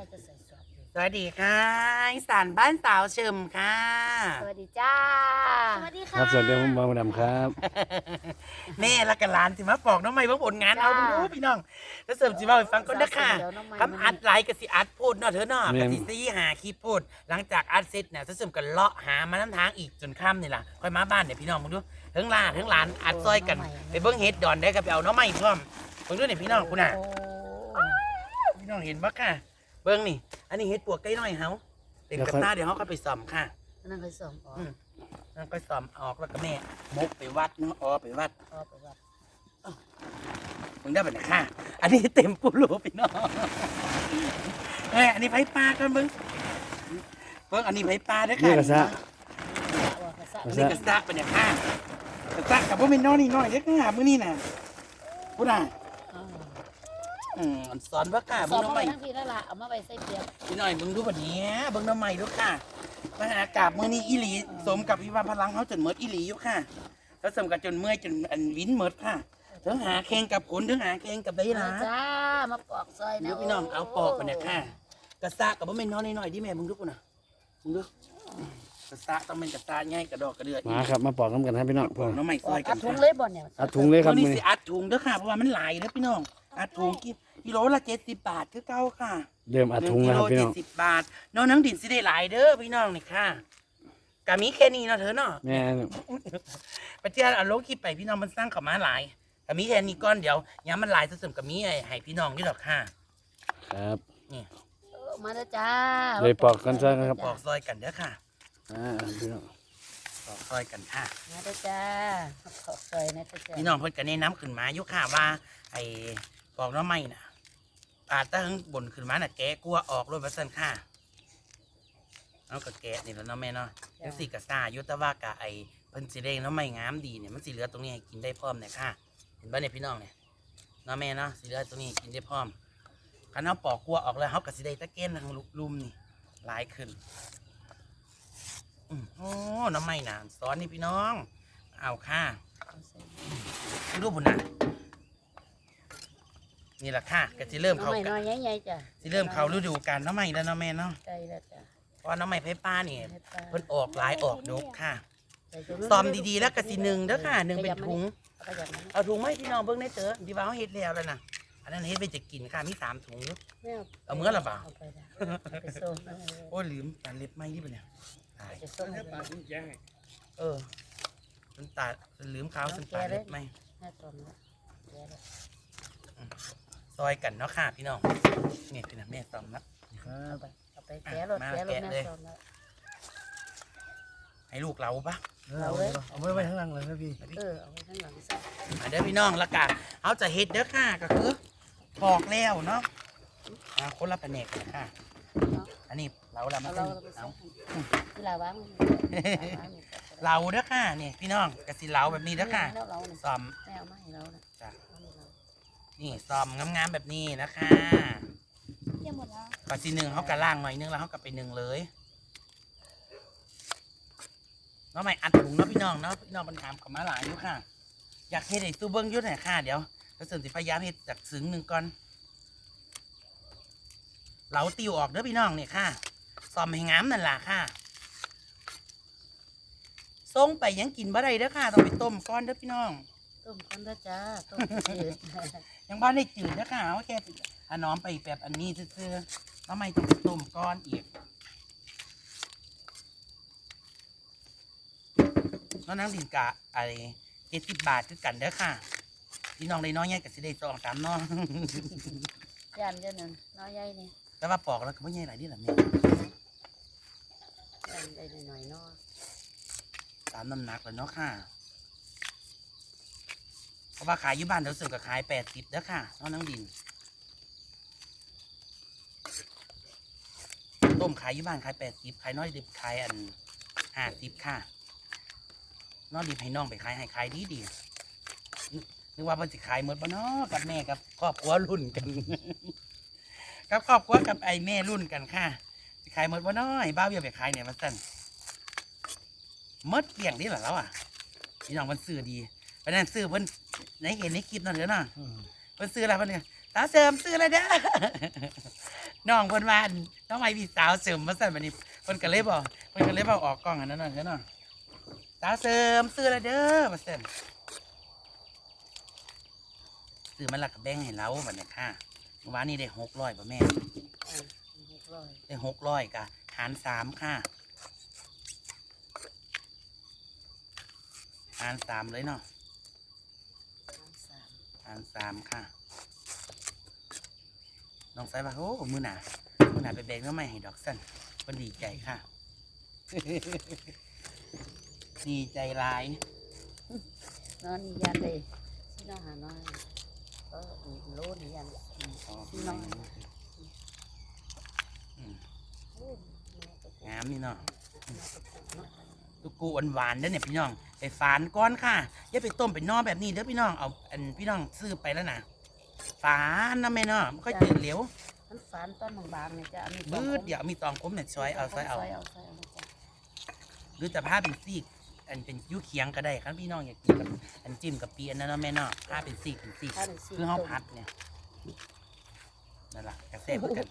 ายจะใส่สวดอยู่สวัสดีค่ะอีสานบ้านสาวเฉิมค่ะ สวัสดีจ้า สวัสดีครับสวัสดีผมบางมดำครับ แม่ละกันหลานสิมาปอกน้องใหม่เพิ่งผลงานเอาดูพี่น้องแล้วเสริมสิมาไปฟังก็ได้ค่ะคำอัดไลค์กับสิอัดพูดเนาะเธอเนาะแม่ กับนสิซีหาคลิปพูด หลังจากอัดเสร็จเนี่ยเสริมกันเลาะหามาน้ำทางอีกจนค่ำนี่ล่ะค่อยมาบ้านเนี่ยพี่น้องมึงดูเทั้งลาเทั้งหลานอัดซอยกันไปเบิ้งเฮ็ดดอนได้กับไปเอาน้องใหม่พร้อมมึงดูเนี่ยพี่น้องคุณน่ะ โอ้พี่น้องเห็นปะค่ะ เบิ้งนี่ อันนี้เฮ็ดปวกใกล้น้อยเฮาเต็มกับหน้าเดี๋ยวเขาก็ไปซ่อมค่ะอันนั่นเคยส่งอ๋ออืมแล้วก็ซ่อมออกแล้วก็แม่มกไปวัดเนาะอ๋อไปวัดอ๋อไปวัดมึงได้แบบไหนค่ะ อันนี้เต็มปูรูพี่น้องเอ้ยอันนี้ไผ่ปลากันมึงเบิ้งอันนี้ไผ่ปลาเด้อค่ะนี่กระซะว่ากระซะอันนี้กระซะเป็นเนี่ยค่ะกระซะกับพวกเป็นน้อยนี่น้อยเด้อค่ะมื้อนี้น่ะพูดน่ะ อ่าอืมอันสอนว่าค่ะสมึองบน้องมาใหม่ทั้งทีแล้วล่ะเอามาไปใส่เปียกพี่น้อยมึงดูแบบนี้เบิ้งน้องใหม่ดูค่ะมหากราบมื้อนี้อีหลีสมกับวิวาพลังเขาจนเมิดอีหลีอยู่ค่ะ แล้วสมกับจนเมื่อยจนอันวินเมิดค่ะถึงหาแข่งกับผลถึงหาแข่งกับได้มาละ จ้ามาปอกซอยนะเดี๋ยวพี่น้องเอาปอกกันเนี่ยค่ะกระซะกับว่าไม่น้อยน้อยๆดิแม่มึงดูกูนะมึงดูกระซะต้องเป็นกระซะง่ายกระดอกกระเดือดมาครับมาปอกน้ำกันครับพี่น้องปอกน้องใหม่ซปออกยกัอันดถุงเลยบ่เนี่ยเอาถุงเลยครับนี่มือสิอัดถุงเด้อค่ะเพราะว่ามันหลายเด้อพี่น้อง อัดถุงกิกิโลละเจ็ดสิบบาทคือเก่าค่ะเริ่มอัดถุงแล้วครับหพี่นึ่น้งองกิโลเจ็ดสิบบาทน้องนังดินสิได้หลายเด้อพี่น้องนี่ค่ะกามีแค่นี้เนาะเธอเนาะ แม่ปัจจัยเอาลงคลิปไปพี่น้องมันสร้างเขามาหลายกามีแค่นี้ก้อนเดียวย้ำมันหลายเสริมกามีให้ให้พี่น้องนี่ดอกค่ะ ครับนี่เออมาแล้วจ้าเลยปอกกันซะนะครับ ปอกซอยกันเด้อค่ะ อ่าพี่น้องปอกซอยกันค่ะ มาแล้วจ้ามาปอกซอยนะจ้าพี่น้องเพิ่นก็แนะน้ำขึ้นมาอยู่ค่ะว่า ไอ้ป อกหน้อไม้น่ะปาดตั้งบนขึ้นมาน่ะแกะกลัวออกรถบัสเซนค่ะเอาก็แกะนี่แหล้วเนาะแม่เนาะจังสี่กะซาอยู่แต่ว่ากะไอ้เพิ่นสิได้หน้อไม้งามดีเนี่ยมันสิเหลือตรงนี้ให้กินได้พร้อมเนี่ยค่ะ เห็นบ่เนี่ยพี่น้องเนี่ยเนาะแม่เนาะสิเหลือตรงนี้ให้กินได้พร้อมคันเฮาปอกกลัวออกแล้วเฮาก็สิได้ตะเกียนทางลุมนี่หลายขึ้นอืมโอ้หน้อไม้น่ะซ้อนนี่พี่น้อง เอาค่ะรูปบุญนะ นี่แหละค่ะก็จะเริ่มน้องเขาใหม่น้อยใหญ่ๆจ้ะสิเริ่มเขาฤดูกาลน้องใหม่แล้วเน้องแม่เนาะใกล้แล้วจ้ะเพราะว่าน้องใหม่ไผ่ป้านี่ให้ป้าเพิ่นออกหลายออกดกค่ะใส่ถุงซ้อมดีๆแล้วก็สิหนึ่งเด้อค่ะหนึ่งเป็นถุงเอาขยับมานี่เอาถุงไหมาให้พี่น้องเบิ่งได้เต๋อดีว่าเขาเฮ็ดแล้วแล้วนะอันนั้นเฮ็ดไปจะกินค่ะมีสามถุงอยู่ไม่เอามื้อละเปล่า เอาไปละเอาไปส่งเออโอ้ยลืมตัดเล็บไหมที่เป็นเนี่ยตายเอาไปส่งให้เพิ่นเออมันตัดมันลืมขาวสันตัดเล็บไหมให้ตรงละเดี๋ยวละซ อยกันเนาะค่ะพี่น้องนี่พี่นะแม่ซ้อมนะ ครับเอาไปเอาไปแกะรถมาแกะรถแกะแม่เลยส่งแล้ว ให้ลูกเราปะเอาเลยเอาไว้ไว้ข้างหลังเลยครับพี่เออเอาไว้ข้างหลังใส่มาเด้อพี่น้องและกะเขาจะเฮ็ดเด้อค่ะก็คือปอกแล้วเนาะอ่าคนละแผนกเลยค่ะเนาะอันนี้เราละเอามาเราเอาเราไปใส่เอา ที่ลาวางลาวางนี่เราเด้อค่ะนี่พี่น้องกะสิเราแบบนี้เด้อค่ะแล้วเราเนี่ยซ้อมไม่เอามาให้เรานะจ้ะเอาให้เรา นี่ซ้อมงามๆแบบนี้นะคะเยี่ยมหมดแล้วก็สิหนึ่งเขากะล่างหน่อยนึงแล้วเขากะไปหนึ่งเลยเนาะไม่อัดถุงเนาะพี่น้องเนาะพี่น้องมันถามเขามาหลายอยู่ค่ะ อยากเฮ็ดไอ้ตู้เบิ้งอยุ่หน่อยค่ะเดี๋ยวก็เสริมสิพยายามเฮ็ดจากซึ้งหนึ่งก่อนเหลาติวออกเด้อพี่น้องเนี่ยค่ะซอมให้งามนั่นล่ะค่ะส่งไปยังกินบ่ได้เด้อค่ะต้องไปต้มก่อนเด้อพี่น้อง ต้มกันนะจ้าต้มจืดยังบ้านได้จืดเด้อค่ะเอาแค่อันน้อมไปแบบอันนี้ซื่อๆแล้วไม่ต้องไปต้มก้อนอีกแล้วนั่งดินกะอะไรเจ็ดสิบบาทคือกันเด้อค่ะพี่น้องได้น้อยใหญ่กับสิได้สองสามน้องย่านเจ้านั่นน้อยใหญ่นี่แต่ว่าปอกแล้วก็ไม่ใหญ่หลายนี่แหละแม่ย่านได้หน่อยๆเนาะตามน้ำหนักแล้วเนาะค่ะเพ ราะว่าขายอยู่บ้านเดี๋ยวสึกกับขายแปดสิบเด้อค่ะน้องนังดิน ต้มขายอยู่บ้านขายแปดสิบขายน้อยดิบขายอันห้าสิบค่ะ น้องดิบให้น้องไปขายให้ขายดีดีนึกว่าพันสิขายหมดบ่เนาะกับแม่กับครอบครัวรุ่นกัน กับครอบครัวกับไอ้แม่รุ่นกันค่ะสิขายหมดบ่เนาะให้บ้าเบี้ยไปขายเนี่ยมาสั่นมดเกลี่ยงนี่แหละแล้วอะพี่น้องมันซื้อดีเพราะนั้นซื้อเพิ่น ในเห็นในคลิปนั่นเถอะเนาะเพิ่นซื้ออะไรเพิ่นเนี่ยตาเสริมซื้ออะไรเด้อน้องเพิ่นว่าอั่นน้องไม้พี่สาวเสริมมาสั่นบัดนี้เพิ่นก็เลยบอกเพิ่นก็เลยบอกออกกล้องอันนั้นน่ะเด้อเนาะสาวเสริมซื้อและเด้อมาสั่นซื้อมาและก็แบ่งให้เราบัดนี้ค่ะเมื่อวานนี้ได้600บ่แม่อ่าหกร้อยได้600ก็หารสามค่ะหารสามเลยเนาะสามหารสามค่ะน้องสายว่าโอ้มือหนามือหนาไปแบกน้ำไม่ให้ดอกสั้นมันดีใจค่ะดีใจหลายนอนนี่ยันเลยที่น้องหาน้อยก็โลนี่ยันอืมน้อยอืมโอ้ยแม่ก็ปวดงามนี่เนาะ แม่ก็ปวดเนาะตุกกูหวานๆเด้อเนี่ยพี่น้อง ไปฝานก้อนค่ะ อย่าไปต้มเป็นนอแบบนี้เด้อพี่น้อง เอาอันพี่น้องซื้อไปแล้วนะฝานนะแม่เนาะมันก็จืดเหลวมันฝานต้นบางๆเนี่ยจะเอามีบืดเดี๋ยวมีตองคมเนี่ยซอยเอาซอยเอา ซอยเอาซอยเอาจ้ะหรือจะผ้าเป็นซีก อันเป็นยูเคียงก็ได้ครับพี่น้องอยากกินกับอันจิ้มกับเปียนนะเนาะแม่เนาะผ้าเป็นซีกเป็นซีกถ้าเป็นสีคือห้าพัดเนี่ยนั่นแหละกระเซ็บกัน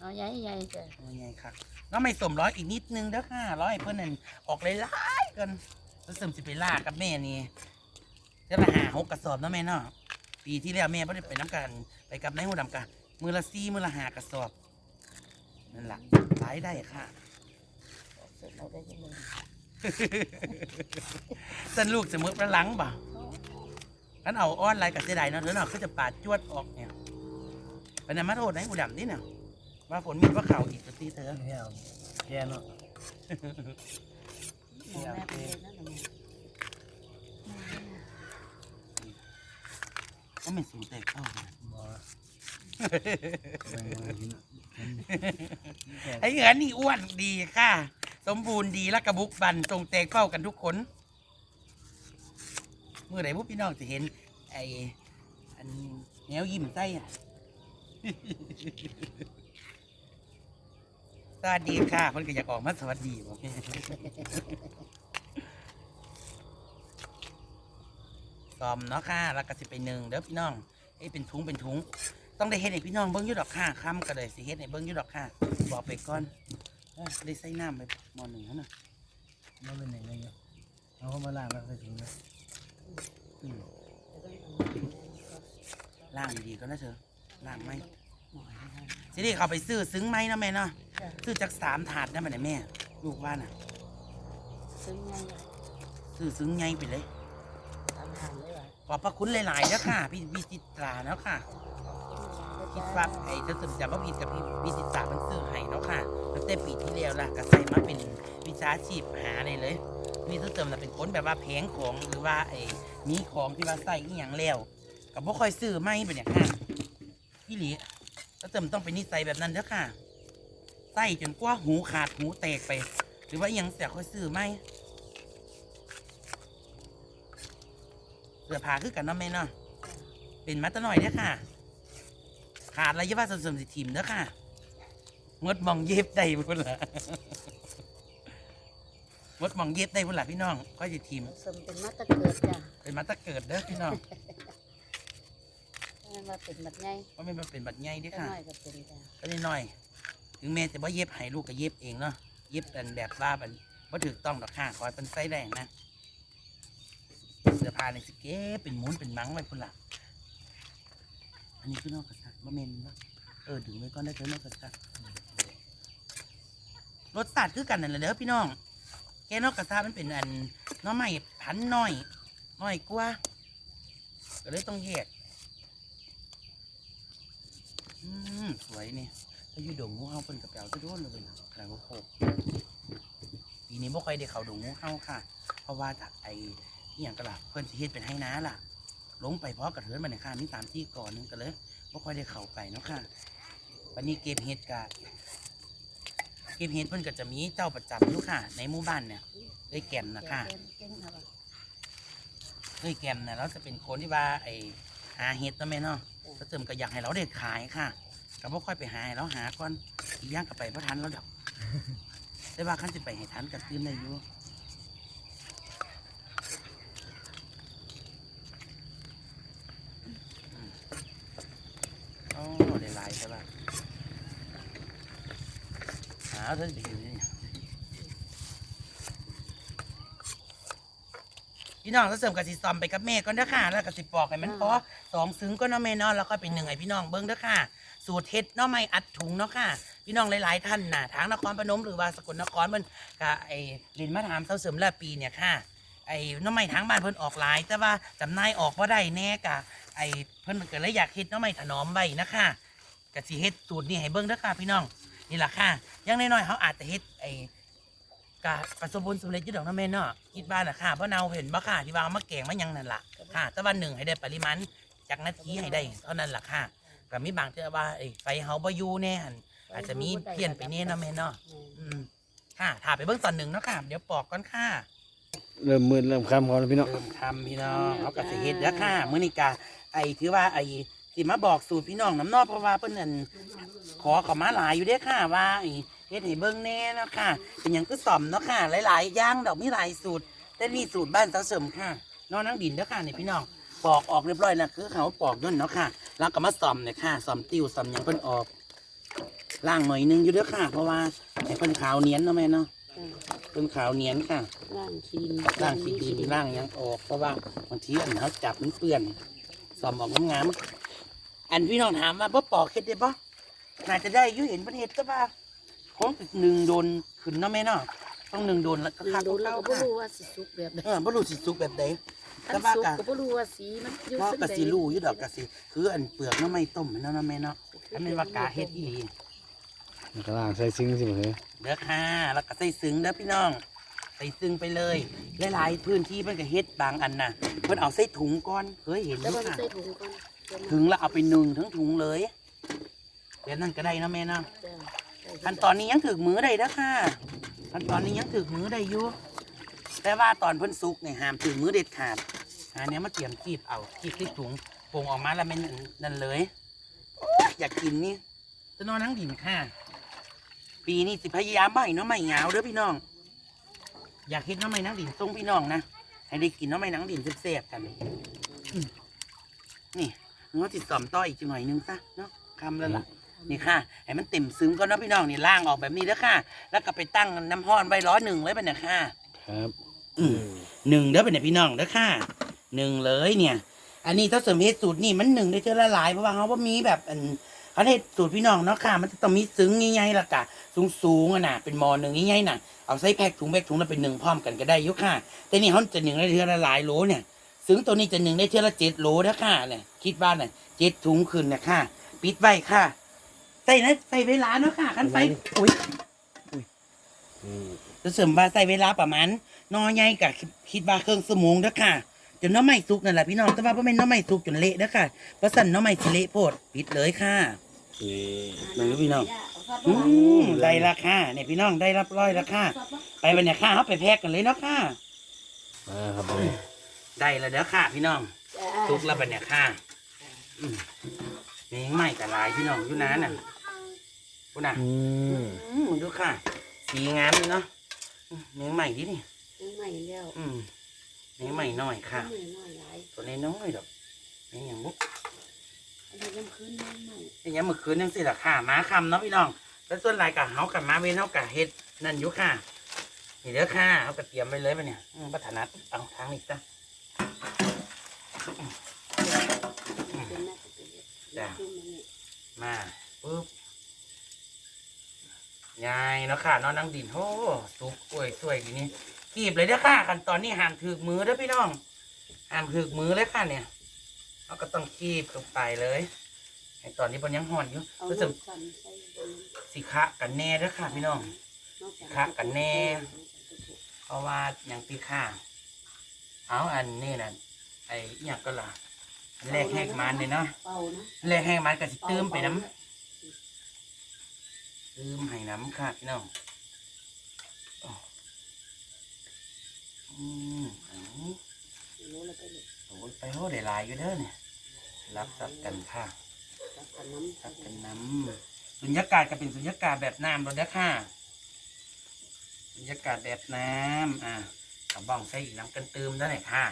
น้อยใหญ่ใหญ่จ้ะว่าไงครับ น้องไม่สมร้อยอีกนิดนึงเด้อค่ะร้อยเพื่อนนั่นออกเลยล่ายๆกันแล้วเสริมสิไปล่ากับแม่นี่จะมาหาหกกระสอบเนาะแม่เนาะปีที่แล้วแม่ไ่ได้ไปน้ำกันไปกับนายหูดำกันมือละซี่มือละหากระสอบนั่นแหละรายได้ค่ะเสร็จเราได้ยังไงสันลูกสมมติว่าหลังบ่ขันเอาอ้อนไรกับเสียดายเนาะเดี๋ยวเนาะเขาจะปาดจวดออกเนี่ยเป็นนมาโทษนายหูดำนี่เนี่ย ว่าฝนมีว่าเข่าอีกสักทีเถอะเนี่ยแย่เนาะหมอแม่เป็นเลยนั่นน่ะแม่ก็ไม่สูงแต่เข้ากันบ่แบ่งมากินแบ่งไอ้เหงือนี่อ้วนดีค่ะ สมบูรณ์ดีและกระบุกบันตรงแตกเป้ากันทุกคนเมื่อไหร่พวกพี่น้องจะเห็น ไอ้อันแนวยิ้มไส้อะ สวัสดีค่ะเพิ่นก็อยากออกมาสวัสดีบอกซ้อมเนาะค่ะแล้วก็สิไปหนึ่งเด้อพี่น้องเอ้ยเป็นถุงเป็นถุงต้องได้เฮ็ดให้พี่น้องเบิ้งอยุดดอกค่ะคำก็เลยสิเฮ็ดให้เบิ้งอยุดดอกค่ะ บอกไปก่อนเอ้ยได้ใส่น้ำไปหมอหนึ่งแล้วนะมันเป็นยังไงเนี่ยเอาเข้ามาล้างแล้วใส่ถุงนะอืมล่างดีๆก็นะเธอล่างไหมหมอให้ สิได้เขาไปซื้อซึ้งไหมเนาะแม่เนาะจ้ะซื้อจากสามถาดนะมันไหนแม่ลูกว่าน่ะซึ้งไงซื้อซึ้งไงไปเลย ตามทางเลยว่ะขอบพระคุณหลายๆนะค่ะ พี่พี่จิตราเนาะค่ะ คิดว่าไอ้ถ้าสมจำว่าผิดกับพี่พี่จิตรามันซื้อให้เนาะค่ะตั้งแต่ปีที่แล้วล่ะก็ใส่มาเป็นวิชาชีพหาเลยเลย มีทุกเติมน่ะเป็นคนแบบว่าแพงของหรือว่าไอ้มีของที่ว่าใส่อีหยังแล้วก็บ่ค่อยซื้อไม่เป็นอย่างค่ะพี่หลี ถ้าเติมต้องเป็นนิสัยแบบนั้นเด้อค่ะใส่จนกว่าหูขาดหูแตกไป หรือว่าอีหยังเสียค่อยซื้อไม่เสื้อผ้าคือกันเนาะแม่เนาะเป็นมาแตะหน่อยเด้อค่ะ ขาดอะไรยี่ว่าสมๆสิทีมเด้อค่ะงดมองเย็บได้พุ่นละงดมองเย็บได้พุ่นละพี่น้องก็จะทีมสมเป็นมาตะเกิดจ้ะเป็นมาตะเกิดเด้อพี่น้อง แม่ว่าเป็นแบบไงว่าไม่มาเป็นบัดใหญ่เด้อก็ค่ะ น้อยก็เป็นจ้ะก็ได้น้อยๆถึงแม้จะว่าเย็บให้ลูกก็เย็บเองเนาะ เย็บเป็นแบบว่าเป็นว่าถูกต้องดอกค่ะขอให้เป็นไส้แดงนะเสื้อผ้าในสเก็บเป็นหมุนเป็นมังไว้พุ่นละอันนี้คือนอกกระสักบะเมนเนาะเออดึงไว้ก่อนได้เถอะนอกกระสักรสชาติคือกันนั่นแหละเด้อพี่น้อง แกนอกกระซามันเป็นอันหน้องใหม่พันน้อยน้อยกว่าก็เลยต้องแยก อืมสวยนี่ถ้าอยู่ดงงูเห่าเป็นกระเป๋าจะโดนเลยเป็นกระโคกปีนี้บ่ค่อยได้เข้าดงงูเห่าค่ะ เพราะว่าจากไอ้อหย่างกระลาเพิ่นสิเฮ็ดเป็นให้น้าล่ะ ลงไปเพราะกระเทือนมาในข้ามีสามที่ก่อนนึงก็เลยบ่ค่อยได้เข้าไปเนาะค่ะวันนี้เก็บเห็ดกะเก็บเห็ดเพิ่นก็จะมีเจ้าประจำอยู่ค่ะ ในหมู่บ้านเนี่ยเลยแก่นนะค่ะเก่งเก่งค่ะว่ะเลยแก่นเนี่ยเราจะเป็นคนที่ว่าไอ้หาเห็ดนะแม่เนาะ กระเติมก็อยากให้เราได้ขายค่ะก็บ่ค่อยไปหาให้เราหาก่อนย่างก็ไปพบ่ทันแล้วดอกได้ว่าขั้นสิไปให้ทันก็ตื่นได้ยู่อ๋อได้หลายใช่ป่ะหาท่าที่อยู่ พี่น้องก็เสริมกับสิซอมไปกับแม่ก่อนเด้อค่ะ แล้วก็สิปอกให้มันพอสองซึ้งก็เนาะแม่เนาะแล้วก็เป็นหนึ่งให้พี่น้องเบิ้งเด้อค่ะ สูตรเฮ็ดเนาะไม่อัดถุงเนาะค่ะ พี่น้องหลายๆท่านน่ะทางนครพนมหรือว่าสกลนครมันก็ไอ้ลินมาถามเสาเสริมละปีเนี่ยค่ะไอ้หน้องใหม่ทางบ้านเพิ่นออกหลาย แต่ว่าจำหนายออกบ่ได้แน่กะไอ้เพิ่นก็เลยอยากเฮ็ดหน้องใหม่ถนอมไว้นะคะก็สิเฮ็ดสูตรนี้ให้เบิ่งเด้อค่ะพี่น้องนี่ล่ะค่ะอยังน้อยๆเขาอาจจะเฮ็ดไอ้ กะประสบผลสำเร็จอยู่ดอกเนาะแม่เนาะคิดบ้านน่ะค่ะเพราะเนาเห็นบ่ค่ะที่ว่าเอามาแกงมาหยังนั่นล่ะค่ะแต่ว่าหนึ่งให้ได้ปริมาณจากนาทีให้ได้เท่านั้นล่ะค่ะก็มีบางเทื่อว่าไอ้ไฟเฮาบ่อยู่แน่หั่นอาจจะมีเพี้ยนไปแน่เนาะแม่เนาะอืมค่ะถ่าไปเบิ่งตอนหนึ่งเนาะค่ะ เดี๋ยวปอกก่อนค่ะ เริ่มมืดเริ่มค่ำก่อนแล้วพี่น้อง เริ่มทำพี่น้องเขาก็สิเฮ็ดแล้วค่ะมื้อนี้กะไอ้ถือว่าไอ้สิมาบอกสูตรพี่น้องน้ำนอกเพราะว่าเพิ่นนั่นขอเขามาหลายอยู่เด้อค่ะว่าไอ้ เฮ็ดให้เบิ่งแน่เนาะค่ะ เป็นหยังคือซ่อมเนาะค่ะ หลายๆอย่างดอกมีหลายสูตร แต่นี่สูตรบ้านเสาเสริมค่ะน้องนั่งดินเด้อค่ะนี่พี่น้องปอกออกเรียบร้อยแล้วคือเขาปอกนั่นเนาะค่ะ แล้วก็มาซ่อมเนี่ยค่ะซ่อมติ้วซ่อมหยังเพิ่นออกล่างหน่อยหนึงอยู่เด้อค่ะ เพราะว่าไอ้เพิ่นขาวเนียนเนาะแม่เนาะเพิ่นขาวเนียนค่ะ ร่างขีดินร่างสีดินร่างหยังออกเพราะว่าบางทีอันเขาจับมันเปื้อนสอมออกงามๆอันพี่น้องถามว่าบ่ปอกเฮ็ดได้บ่น่าจะได้อยู่เห็นประเทศแต่ว่า ของหนึ่งโดนขึ้นเนาะแม่เนาะต้องหนึ่งโดนแล้วก็คือคักโดนแล้วเข้าก็บ่ค่ะรู้ว่าสิสุกแบบใดเออบ่รู้สิสุกแบบใดอัแต่นว่าสุกกะก็บ่รู้ว่าสีมันอยู่เพราะซึ่งกะใดสิรู้อยู่ดอกกะสิคืออันเปลือกเนาะไม่ต้มเนาะเนาะแม่เนาะอันนี้ว่ากาเฮ็ดอีหลีมันก็ล่างใส่ซิงค์สิบ่เฮ้ยเด้อค่ะแล้วก็ใส่ซึ้งเด้อพี่น้องใส่ซึ้งไปเลยหลายๆพื้นที่เพิ่นก็เฮ็ดบางอันน่ะเพิ่นเอาใส่ถุงก่อนเคยเห็นอแล้วยู่มันค่ะใส่ถุงก่อนถึงแล้วเอาไปนึ่งทั้งถุงเลยแบบนั้นก็ได้นะแม่เนาะจ้ะ ขั้นตอนนี้ยังถึกมือได้นะค่ะขั้นตอนนี้ยังถึกมือได้อยู่แต่ว่าตอนเพิ่นสุกเนี่ยห้ามถึกมือเด็ดขาดอันนี้มาเตรียมคีบเอาคีบที่ถุงโป่งออกมาแล้วแม่นนั่นเลยโอ๊ยอยากกินนี่จะนอนนั่งดินค่ะ ปีนี้สิพยายามไม่เนาะไม่เหงาเด้อพี่น้อง อยากเห็นน้องไม่นั่งดินส่งพี่น้องนะให้ได้กินน้องไม่นั่งดินเสียบๆกันอืมนี่ง้อติดสอมต่ออีกจังหน่อยนึงซะเนาะคำแล้วล่ะ นี่ค่ะให้มันเต็มซึ้งก็นาะพี่น้องนี่ล่างออกแบบนี้แล้วค่ะ แล้วก็ไปตั้งน้ำห้อนไว้ร้อยหนึ่งไว้เป็นนะค่ะครับอืมหนึ่งเด้อเป็นเนี่ยพี่น้องเด้อค่ะหนึ่งเลยเนี่ย อันนี้ถ้าเสริมเฮ็ดสูตรนี่มันหนึ่งได้เท่าละหลายเพราะว่าเขาว่ามีแบบอันเขาเฮ็ดสูตรพี่น้องเนาะค่ะ มันจะต้องมีซึ้งง่ายๆละกะสูงสูงๆอะน่ะเป็นหมอหนึ่งง่ายๆน่ะเอาใส่แพ็คถุงแพ็คถุงแล้วเป็นหนึ่งพร้อมกันก็ได้อยุค่ะ แต่นี่เขาจะหนึ่งได้เท่าละหลายโหลเนี่ยซึ้งตัวนี้จะหนึ่งได้เท่าละเจ็ดโหลนะค่ะเนี่ยคิดว่าเนี่ยเจ็ดถุงขึ้นนะค่ะ ปิดไว้ค่ะ ใส่นะใส่เวลาเนาะค่ะคันไฟอุ้ยจะเสริมว่าใส่เวลาประมาณน้อยใหญ่กับคิดว่าเครื่องสมงเด้อค่ะจนน้องใหม่สุกนั่นแหละพี่น้องแต่ว่าพ่อแม่นน้องใหม่สุกจนเละเด้อค่ะเพราะสั่นน้องใหม่สิเละโพดปิดเลยค่ะ นี่หนึ่งพี่น้อง อืมได้ราคาเนี่ยพี่น้องได้รับร้อยราคาไปบรรยากาศเขาไปแพ็กกันเลยเนาะค่ะมาครับผมได้แล้วเด้อค่ะ พี่น้องสุกแล้วบรรยากาศอืมนี่ใหม่กับลายพี่น้องอยู่นั้นน่ะพูดนะอืมอืมดูค่ะ สีงามเลยเนาะอืมเนื้อใหม่ดินี่ใหม่แล้วอืมเนื้อใหม่หน่อยค่ะใหม่น้อยหลายตัวน้อยๆดอกนี่อย่างบุกอันนี้ยังคืนน้ใหม่นี่ยังเมื่อคืนยังสิละค่ะม้าคำเนาะพี่น้อง แล้วส่วนลายกับเฮากับม้าเวนเฮากับเฮ็ดนั่นอยู่ค่ะ นี่เด้อค่ะเอากระเทียมไปเลยปะเนี่ยอืมบัถนัดเอาทางนี้จ้ะ เป็นน่าจะเป็นจ้ะ ขึ้นมาเนี่ยมาปุ๊บ ยายเนาะค่ะนอนนั่งดินโอ้สุกกล้วยสวยดีนี่กีบเลยเด้อค่ะขั้นตอนนี้ห้ามถือมือเด้อพี่น้องห้ามถือมือเลยค่ะเนี่ยเราก็ต้องคีบลงไปเลยไอ้ตอนนี้มันยังห่อนอยู่เอารู้ลูสึกกสั่นใส่บนสิคะกันแน่เด้อค่ะ พี่น้องนอกจากคะกันแน่ เพราะว่าอย่างตีข้างเอาอันนี้น่ะไอ้อหย่างก็ล่ะอันแรกแหกมันเลยเนาะเป่านะอันแรกแหกมันก็สิตื้มไปน้ำ ตื้มให้น้ำค่ะพี่น้องอืมอันนี้ยโอ้ยไปโหได้หลายอยู่เด้อเนี่ยรับสับกันค่ะรับกันน้ำสับกันน้ำสุญญากาศก็เป็นสุญญากาศแบบน้ำเรถเด้อค่ะสุญญากาศแบบน้ำอะกระบ้องใส่อีกน้ำกันเติมได้เลยค่ะ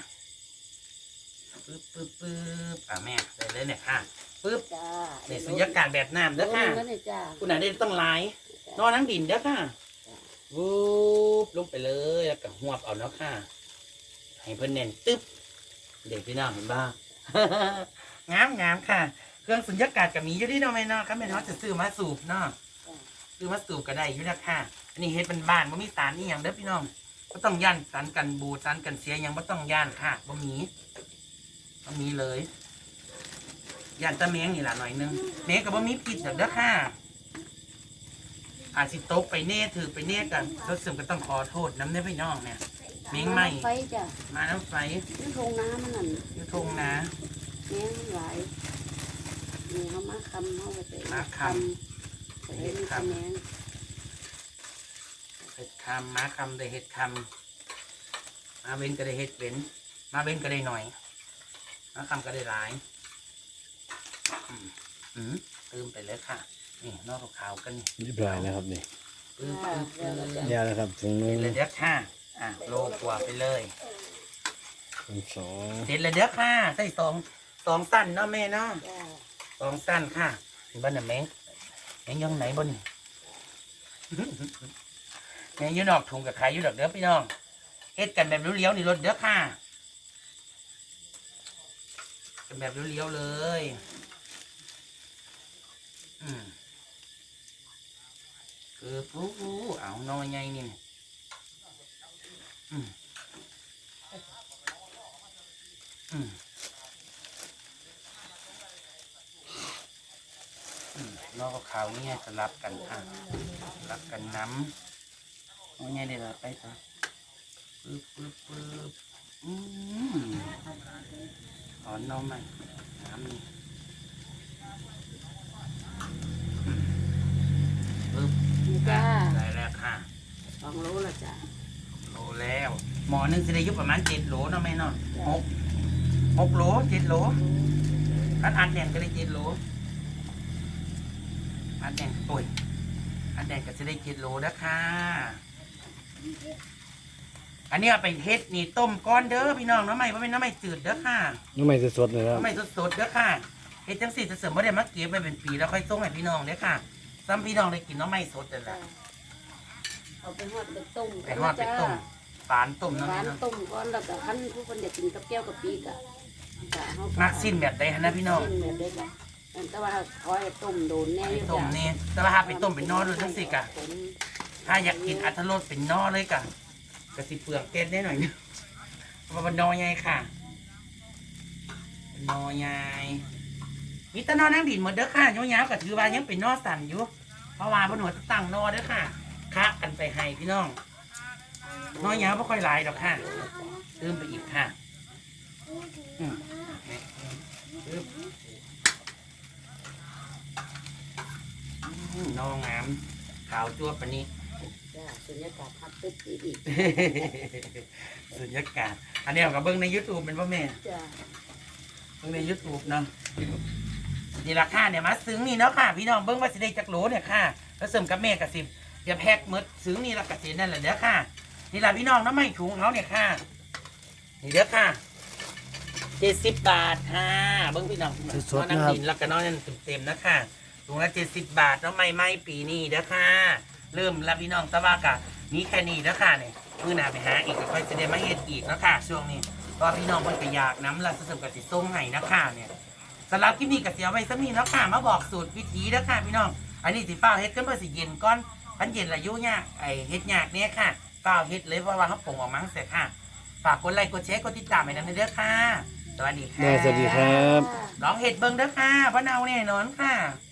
ปึ๊บปึ๊บปึ๊บอะแม่ได้เลยเนี่ยค่ะ ปึ๊บจ้านี่สุญญากาศแบบน้ำเด้อค่ะแล้วเนี่ยจ้า คุณอาได้ต้องไลายจ้านอนทั้งดินเด้อค่ะวูบลงไปเลยแล้วก็หวบเอาเนาะค่ะ ให้เพิ่นแน่นตึ๊บ เด็กพี่น้องเห็นบ้าง งามงามค่ะ เครื่องสุญญากาศกับมีอยู่ที่เนาะแม่เนาะครับแม่เนาะจะซื้อมาสูบเนาะซื้อมาสูบก็ได้อยู่นะค่ะ อันนี้เฮ็ดเป็นบ้านบ่มีสารนี่อหย่างเด้อพี่น้องบ่ต้องย่านสารกันบูดสารกันเสียหยังบ่ต้องย่านค่ะบ่มีบ่มีเลย ย่านตะเมงนี่ล่ะหน่อยนึงเมงก็บ่มีพิษดอกเด้อค่ะ อาจสิตกไปเน่ถือไปเน่กันรถเสริมก็ต้องขอโทษน้ำเด้อพี่น้องเนี่ยเมงไหมไฟจ้ะมาน้ำไฟนี่ทงน้ำมันนั่นอยู่ทงนะแม่มันหลายนี่เขามาคำเขาไปเตะมาคไปเห็นคำแม่งเห็ดคำมาคำได้เห็ดคำมาเว้นก็ได้เห็ดเว้นมาเว้นก็ได้หน่อยมาคำก็ได้หลาย อืมอืมตืมไปเลยค่ะ นี่นอกขาวกันนี่เรียบร้อยแล้วครับนี่ปื้มปื้มปื้มยาแล้วครับถุงนึงเลยเด้อค่ะ อะโลกว่าไปเลยถุงสองเสร็จเลยเด้อค่ะ ใส่สองสองสั้นเนาะแม่เนาะสองสั้นค่ะบ้านน่ะแมงแมงอยังไหนบ่นี่แมงยูนอกถุงกับใครอยู่ดอกเด้อพี่น้องเฮ็ดกันแบบเลี้ยวๆนี่รถเด้อค่ะกันแบบเลี้ยวๆเลย อืมคือผู้ผู้เอาน้อยไงนี่อืมอืมอืมนอกขาวๆนี่ยสลับกันค่ะสลับกันน้ำเอาไงเดี๋ยวไปต่อปึ๊บปึ๊บปึ๊บอืมถอนนองใหม่น้ำนี่อืมปึ๊บ นี่ จ้าได้แล้วค่ะสองโลละจ้าโลแล้ว หมอหนึงจะได้อยุบประมาณเจ็ดโหลเนาะแม่เนาะหกหกโหลเจ็ดโหลอันอันแดงก็ได้เจ็ดโหลอันแดงโอ้ยอันแดงก็จะได้เจ็ดโหลนะค่ะ อันนี้เอาไปเฮ็ดนี่ต้มก้อนเด้อพี่น้องน้ำไม่เพราะเป็นน้ำไม่จืดเด้อค่ะ น้ำมันสดๆเลยครับน้ำไม่สดๆเด้อค่ะ เฮ็ดจังสี่จะเสริมบ่ได้มาเก็บไว้เป็นปีแล้วค่อยส่งให้พี่น้องเด้อค่ะ ซ้ำพี่น้องได้กินน้ำไม่สดนั่นแหจ้าละเอาไปหอดไปต้มไปทอดไปต้มฝานต้มน้ำหวาแม่นเนาะต้มก่อนแล้วก็ขั้นผู้คนอยากกินกับแก้วกับปีกอะจ้ะเฮามักสิ้นแบบใดฮะนะพี่น้องสิ้นแบบเด็กอะแต่ว่าคอยต้มโดนแน่ไปอยู่ต้มจ้ะนี่แต่ว่าถ้าไปต้มเป็นนอด้วยจังสิกะ ผมถ้าอยากกินอัตรสเป็นนอเลยกะกะสิเปลือกเกล็ดได้หน่อยนึงเพราะว่ามันนอใหญ่ค่ะเป็นนอใหญ่ มีแต่นอนั่งดินหมดเด้อค่ะยาวๆก็ถือว่ายังเป็นนอสั่นอยู่ เพราะว่าบนหัวจะตั้งนอเด้อค่ะคะกันไปให้พี่น้องนอยาวไม่ค่อยหลายดอกค่ะเติมไปอีกค่ะอืมปึ๊บอืมนองามขาวจั่วปานนี้จ้ะสุญญากาศพัดตึ๊บอีกสุญญากาศ อันนี้เราก็เบิ้งใน YouTube เป็นพ่อแม่จ้ะเบิ้งใน YouTube เนาะ นี่ราคาเนี่ยมาซึ้งนี่เนาะค่ะ พี่น้องเบิ้งว่าสิได้จักโหลเนี่ยค่ะ แล้วเสริมกับแม่กับสิบเดี๋ยวแพ็กหมดซึ้งนี่ละกะเสียนั่นแหละเด้อค่ะ นี่ละพี่น้องน้ำไม่ถุงเขาเนี่ยค่ะ นี่เด้อค่ะเจ็ดสิบบาทค่ะ เบิ้งพี่น้องสดๆน้ำนะครับดินแล้วก็น้องนั่นเต็มๆนะคะถุงละเจ็ดสิบบาทน้องไม่ไม่ปีนี้เด้อค่ะ เริ่มรับพี่น้องตะว่ากะมีแค่นี้เด้อค่ะเนี่ยมือหน้าไปหาอีกก็ค่อยจะได้มาเฮ็ดอีกแล้วค่ะช่วงนี้เพราะว่าพี่น้องเพิ่นก็อยากน้ำละสมกับสิส่งให้นะคะเนี่ย สำหรับคลิปนี้ก็เสียไว้สักนิดแล้วค่ะมาบอกสูตรวิธีเด้อค่ะพี่น้อง อันนี้สิเฝ้าเฮ็ดกันเพื่อสิเย็นก่อนพันเย็นละยุ่ยากไอเฮ็ดยากเนี่ยค่ะเฝ้าเฮ็ดเลยเพราะว่าเขาปรุงออกมาตั้งแต่ค่ะฝากกดไลค์กดแชร์กดติดตามให้นำเด้อค่ะสวัสดีค่ะได้สวัสดีครับ ลองเห็ดเบิ่งเด้อค่ะพะเนาแน่นอนค่ะจ